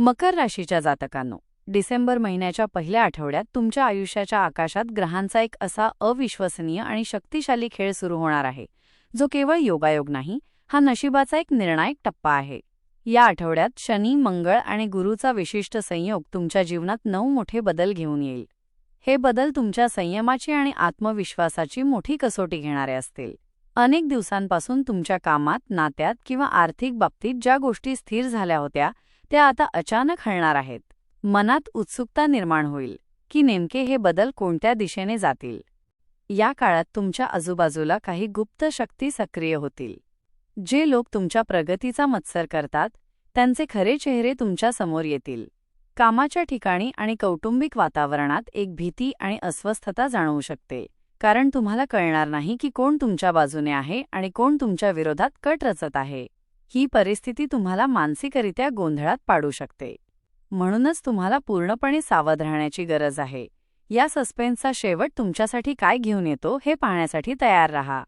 मकर राशीच्या जातकांनो डिसेंबर महिन्याच्या पहिल्या आठवड्यात तुमच्या आयुष्याच्या आकाशात ग्रहांचा एक असा अविश्वसनीय आणि शक्तिशाली खेळ सुरू होणार आहे. जो केवळ योगायोग नाही हा नशिबाचा एक निर्णायक टप्पा आहे. या आठवड्यात शनी मंगळ आणि गुरुचा विशिष्ट संयोग तुमच्या जीवनात नऊ मोठे बदल घेऊन येईल. हे बदल तुमच्या संयमाची आणि आत्मविश्वासाची मोठी कसोटी घेणारे असतील. अनेक दिवसांपासून तुमच्या कामात नात्यात किंवा आर्थिक बाबतीत ज्या गोष्टी स्थिर झाल्या होत्या त्या आता अचानक हलणार आहेत. मनात उत्सुकता निर्माण होईल की नेमके हे बदल कोणत्या दिशेने जातील? या काळात तुमच्या आजूबाजूला काही गुप्त शक्ती सक्रिय होतील. जे लोक तुमच्या प्रगतीचा मत्सर करतात त्यांचे खरे चेहरे तुमच्यासमोर येतील. कामाच्या ठिकाणी आणि कौटुंबिक वातावरणात एक भीती आणि अस्वस्थता जाणवू शकते कारण तुम्हाला कळणार नाही की कोण तुमच्या बाजूने आहे आणि कोण तुमच्या विरोधात कट रचत आहे. ही परिस्थिती तुम्हाला मानसिकरित्या गोंधळात पाडू शकते. म्हणूनच तुम्हाला पूर्णपणे सावध राहण्याची गरज आहे. या सस्पेन्सचा शेवट तुमच्यासाठी काय घेऊन येतो हे पाहण्यासाठी तयार राहा.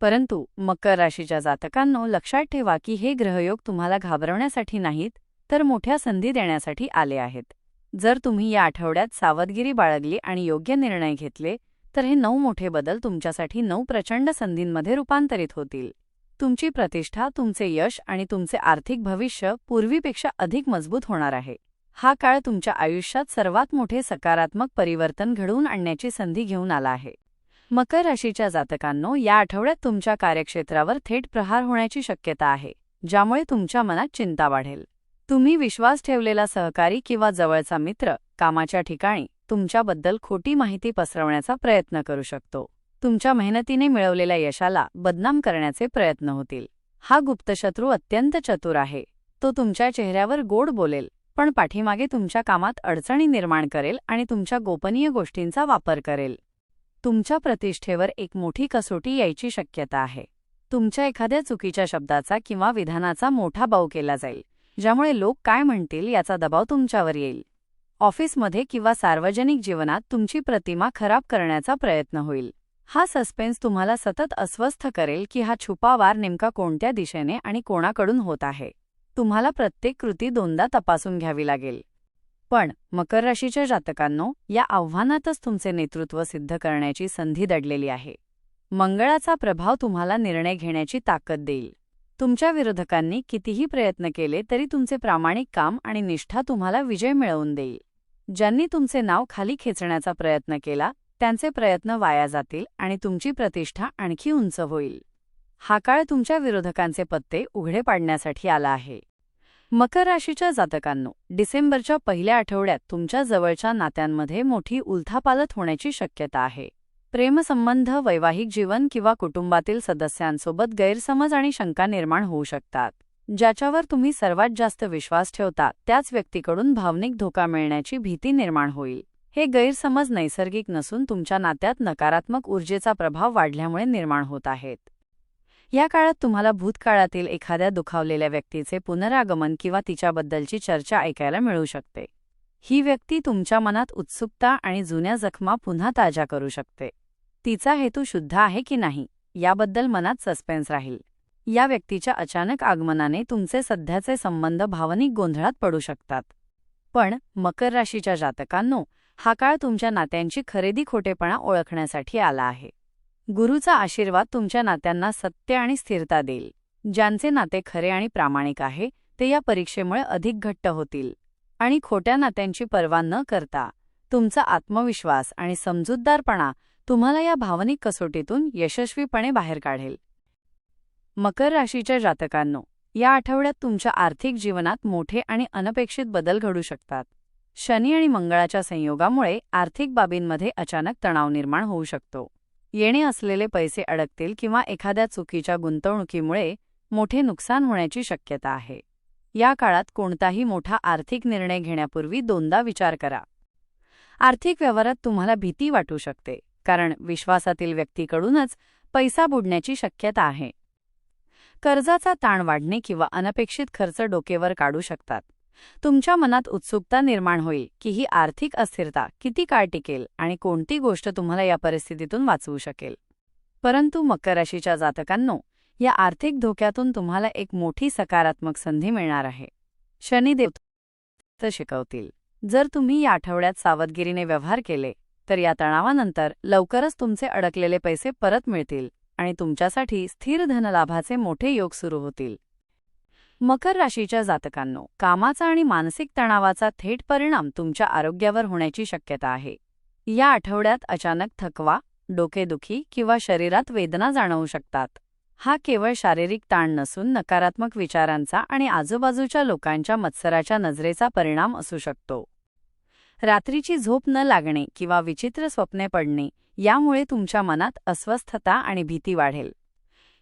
परंतु मकर राशीच्या जातकांनो लक्षात ठेवा की हे ग्रहयोग तुम्हाला घाबरवण्यासाठी नाहीत तर मोठ्या संधी देण्यासाठी आले आहेत. जर तुम्ही या आठवड्यात सावधगिरी बाळगली आणि योग्य निर्णय घेतले तर हे नऊ मोठे बदल तुमच्यासाठी नऊ प्रचंड संधींमध्ये रूपांतरित होतील. तुमची प्रतिष्ठा तुमचे यश आणि तुमचे आर्थिक भविष्य पूर्वीपेक्षा अधिक मजबूत होणार आहे. हा काळ तुमच्या आयुष्यात सर्वात मोठे सकारात्मक परिवर्तन घडवून आणण्याची संधी घेऊन आला आहे. मकर राशीच्या जातकांनो या आठवड्यात तुमच्या कार्यक्षेत्रावर थेट प्रहार होण्याची शक्यता आहे ज्यामुळे तुमच्या मनात चिंता वाढेल. तुम्ही विश्वास ठेवलेला सहकारी किंवा जवळचा मित्र कामाच्या ठिकाणी तुमच्याबद्दल खोटी माहिती पसरवण्याचा प्रयत्न करू शकतो. तुमच्या मेहनतीने मिळवलेल्या यशाला बदनाम करण्याचे प्रयत्न होतील. हा गुप्तशत्रू अत्यंत चतुर आहे. तो तुमच्या चेहऱ्यावर गोड बोलेल पण पाठीमागे तुमच्या कामात अडचणी निर्माण करेल आणि तुमच्या गोपनीय गोष्टींचा वापर करेल. तुमच्या प्रतिष्ठेवर एक मोठी कसोटी यायची शक्यता आहे. तुमच्या एखाद्या चुकीच्या शब्दाचा किंवा विधानाचा मोठा बाऊ केला जाईल ज्यामुळे लोक काय म्हणतील याचा दबाव तुमच्यावर येईल. ऑफिसमध्ये किंवा सार्वजनिक जीवनात तुमची प्रतिमा खराब करण्याचा प्रयत्न होईल. हा सस्पेन्स तुम्हाला सतत अस्वस्थ करेल की हा छुपा वार नेमका कोणत्या दिशेने आणि कोणाकडून होत आहे. तुम्हाला प्रत्येक कृती दोनदा तपासून घ्यावी लागेल. पण मकर राशीच्या जातकांनो या आव्हानातच तुमचे नेतृत्व सिद्ध करण्याची संधी दडलेली आहे. मंगळाचा प्रभाव तुम्हाला निर्णय घेण्याची ताकद देईल. तुमच्या विरोधकांनी कितीही प्रयत्न केले तरी तुमचे प्रामाणिक काम आणि निष्ठा तुम्हाला विजय मिळवून देईल. ज्यांनी तुमचे नाव खाली खेचण्याचा प्रयत्न केला त्यांचे प्रयत्न वाया जातील आणि तुमची प्रतिष्ठा आणखी उंच होईल. हा काळ तुमच्या विरोधकांचे पत्ते उघडे पाडण्यासाठी आला आहे. मकर राशीच्या जातकांनो डिसेंबरच्या पहिल्या आठवड्यात तुमच्या जवळच्या नात्यांमध्ये मोठी उलथापालत होण्याची शक्यता आहे. प्रेमसंबंध वैवाहिक जीवन किंवा कुटुंबातील सदस्यांसोबत गैरसमज आणि शंका निर्माण होऊ शकतात. ज्याच्यावर तुम्ही सर्वात जास्त विश्वास ठेवता त्याच व्यक्तीकडून भावनिक धोका मिळण्याची भीती निर्माण होईल. हे गैरसमज नैसर्गिक नसून तुमच्या नात्यात नकारात्मक ऊर्जेचा प्रभाव वाढल्यामुळे निर्माण होत आहेत. या काळात तुम्हाला भूतकाळातील एखाद्या दुखावलेल्या व्यक्तीचे पुनरागमन किंवा तिच्याबद्दलची चर्चा ऐकायला मिळू शकते. ही व्यक्ती तुमच्या मनात उत्सुकता आणि जुन्या जखमा पुन्हा ताज्या करू शकते. तिचा हेतू शुद्ध आहे की नाही याबद्दल मनात सस्पेन्स राहील. या व्यक्तीच्या अचानक आगमनाने तुमचे सध्याचे संबंध भावनिक गोंधळात पडू शकतात. पण मकर राशीच्या जातकांनो हा काळ तुमच्या नात्यांची खरेदी खोटेपणा ओळखण्यासाठी आला आहे. गुरुचा आशीर्वाद तुमच्या नात्यांना सत्य आणि स्थिरता देईल. ज्यांचे नाते खरे आणि प्रामाणिक आहे ते या परीक्षेमुळे अधिक घट्ट होतील. आणि खोट्या नात्यांची पर्वा न करता तुमचा आत्मविश्वास आणि समजूतदारपणा तुम्हाला या भावनिक कसोटीतून यशस्वीपणे बाहेर काढेल. मकर राशीच्या जातकांनो या आठवड्यात तुमच्या आर्थिक जीवनात मोठे आणि अनपेक्षित बदल घडू शकतात. शनी आणि मंगळाच्या संयोगामुळे आर्थिक बाबींमध्ये अचानक तणाव निर्माण होऊ शकतो. येणे असलेले पैसे अडकतील किंवा एखाद्या चुकीच्या गुंतवणुकीमुळे मोठे नुकसान होण्याची शक्यता आहे. या काळात कोणताही मोठा आर्थिक निर्णय घेण्यापूर्वी दोनदा विचार करा. आर्थिक व्यवहारात तुम्हाला भीती वाटू शकते कारण विश्वासातील व्यक्तीकडूनच पैसा बुडण्याची शक्यता आहे. कर्जाचा ताण वाढणे किंवा अनपेक्षित खर्च डोकेवर काढू शकतात. तुमच्या मनात उत्सुकता निर्माण होईल की ही आर्थिक अस्थिरता किती काळ टिकेल आणि कोणती गोष्ट तुम्हाला या परिस्थितीतून वाचवू शकेल. परंतु मकर राशीच्या जातकांनो या आर्थिक धोक्यातून तुम्हाला एक मोठी सकारात्मक संधी मिळणार आहे. शनिदेव शिकवतील. जर तुम्ही या आठवड्यात सावधगिरीने व्यवहार केले तर या तणावानंतर लवकरच तुमचे अडकलेले पैसे परत मिळतील आणि तुमच्यासाठी स्थिर धनलाभाचे मोठे योग सुरू होतील. मकर राशीच्या जातकांनो कामाचा आणि मानसिक तणावाचा थेट परिणाम तुमच्या आरोग्यावर होण्याची शक्यता आहे. या आठवड्यात अचानक थकवा डोकेदुखी किंवा शरीरात वेदना जाणवू शकतात. हा केवळ शारीरिक ताण नसून नकारात्मक विचारांचा आणि आजूबाजूच्या लोकांच्या मत्सराच्या नजरेचा परिणाम असू शकतो. रात्रीची झोप न लागणे किंवा विचित्र स्वप्ने पडणे यामुळे तुमच्या मनात अस्वस्थता आणि भीती वाढेल.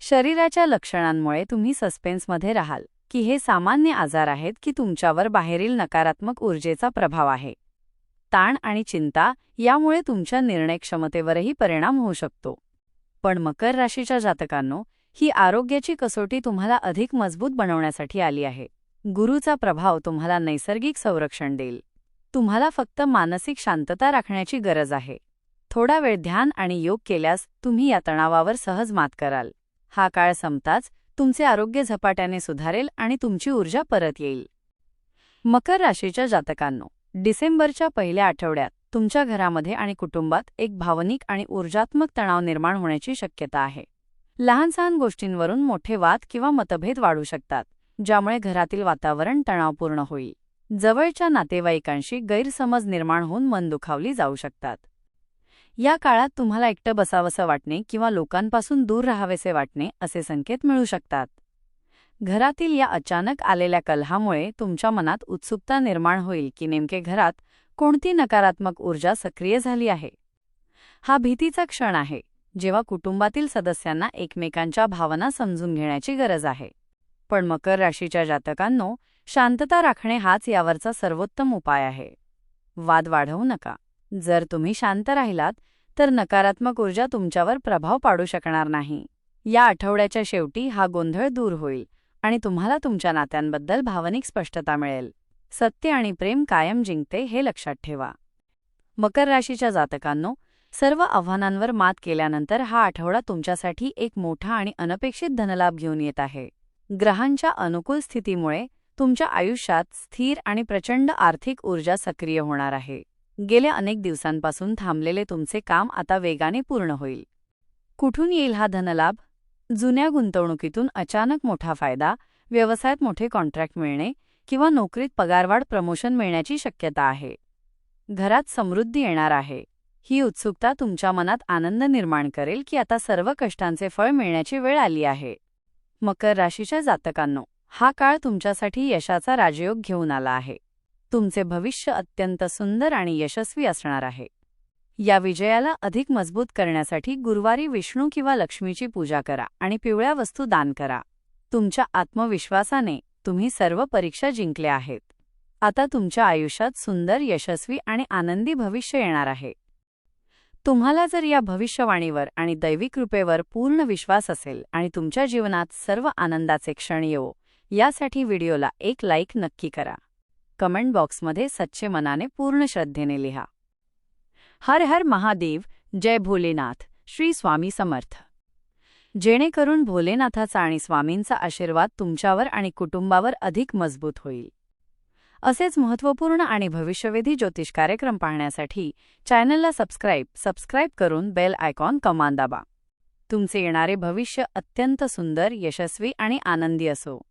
शरीराच्या लक्षणांमुळे तुम्ही सस्पेन्समध्ये राहाल. की हे सामान्य आजार आहेत की तुमच्यावर बाहेरील नकारात्मक ऊर्जेचा प्रभाव आहे. ताण आणि चिंता यामुळे तुमच्या निर्णय क्षमतेवरही परिणाम होऊ शकतो. पण मकर राशीच्या जातकांनो ही आरोग्याची कसोटी तुम्हाला अधिक मजबूत बनवण्यासाठी आली आहे. गुरुचा प्रभाव तुम्हाला नैसर्गिक संरक्षण देईल. तुम्हाला फक्त मानसिक शांतता राखण्याची गरज आहे. थोडा वेळ ध्यान आणि योग केल्यास तुम्ही या तणावावर सहज मात कराल. हा काळ संपताच तुमचे आरोग्य झपाट्याने सुधारेल आणि तुमची ऊर्जा परत येईल. मकर राशीच्या जातकांनो डिसेंबरच्या पहिल्या आठवड्यात तुमच्या घरामध्ये आणि कुटुंबात एक भावनिक आणि ऊर्जात्मक तणाव निर्माण होण्याची शक्यता आहे. लहान गोष्टींवरून मोठे वाद किंवा मतभेद वाढू शकतात ज्यामुळे घरातील वातावरण तणावपूर्ण होईल. जवळच्या नातेवाईकांशी गैरसमज निर्माण होऊन मन दुखावली जाऊ शकतात. या काळात तुम्हाला एकटं बसावंसं वाटणे किंवा लोकांपासून दूर राहावेसे वाटणे असे संकेत मिळू शकतात. घरातील या अचानक आलेल्या कलहामुळे तुमच्या मनात उत्सुकता निर्माण होईल की नेमके घरात कोणती नकारात्मक ऊर्जा सक्रिय झाली आहे. हा भीतीचा क्षण आहे जेव्हा कुटुंबातील सदस्यांना एकमेकांच्या भावना समजून घेण्याची गरज आहे. पण मकर राशीच्या जातकांनो शांतता राखणे हाच यावरचा सर्वोत्तम उपाय आहे. वाद वाढवू नका. जर तुम्ही शांत राहिलात तर नकारात्मक ऊर्जा तुमच्यावर प्रभाव पाडू शकणार नाही. या आठवड्याच्या शेवटी हा गोंधळ दूर होईल आणि तुम्हाला तुमच्या नात्यांबद्दल भावनिक स्पष्टता मिळेल. सत्य आणि प्रेम कायम जिंकते हे लक्षात ठेवा. मकर राशीच्या जातकांनो सर्व आव्हानांवर मात केल्यानंतर हा आठवडा तुमच्यासाठी एक मोठा आणि अनपेक्षित धनलाभ घेऊन येत आहे. ग्रहांच्या अनुकूल स्थितीमुळे तुमच्या आयुष्यात स्थिर आणि प्रचंड आर्थिक ऊर्जा सक्रिय होणार आहे. गेल्या अनेक दिवसांपासून थांबलेले तुमचे काम आता वेगाने पूर्ण होईल. कुठून येईल हा धनलाभ? जुन्या गुंतवणुकीतून अचानक मोठा फायदा व्यवसायात मोठे कॉन्ट्रॅक्ट मिळणे किंवा नोकरीत पगारवाढ प्रमोशन मिळण्याची शक्यता आहे. घरात समृद्धी येणार आहे. ही उत्सुकता तुमच्या मनात आनंद निर्माण करेल की आता सर्व कष्टांचे फळ मिळण्याची वेळ आली आहे. मकर राशीच्या जातकांनो हा काळ तुमच्यासाठी यशाचा राजयोग घेऊन आला आहे. तुमचे भविष्य अत्यंत सुंदर आणि यशस्वी असणार आहे. या विजयाला अधिक मजबूत करण्यासाठी गुरुवारी विष्णू किंवा लक्ष्मीची पूजा करा आणि पिवळ्या वस्तू दान करा. तुमच्या आत्मविश्वासाने तुम्ही सर्व परीक्षा जिंकल्या आहेत. आता तुमच्या आयुष्यात सुंदर यशस्वी आणि आनंदी भविष्य येणार आहे. तुम्हाला जर या भविष्यवाणीवर आणि दैविक कृपेवर पूर्ण विश्वास असेल आणि तुमच्या जीवनात सर्व आनंदाचे क्षण येवो यासाठी व्हिडिओला एक लाईक नक्की करा. कमेंट बॉक्समध्ये सच्चे मनाने पूर्ण श्रद्धेने लिहा. हर हर महादेव जय भोलेनाथ श्री स्वामी समर्थ. जेणेकरून भोलेनाथाचा आणि स्वामींचा आशीर्वाद तुमच्यावर आणि कुटुंबावर अधिक मजबूत होईल. असेच महत्त्वपूर्ण आणि भविष्यवेधी ज्योतिष कार्यक्रम पाहण्यासाठी चॅनलला सबस्क्राईब सबस्क्राईब करून बेल आयकॉन कमान दाबा. तुमचे येणारे भविष्य अत्यंत सुंदर यशस्वी आणि आनंदी असो.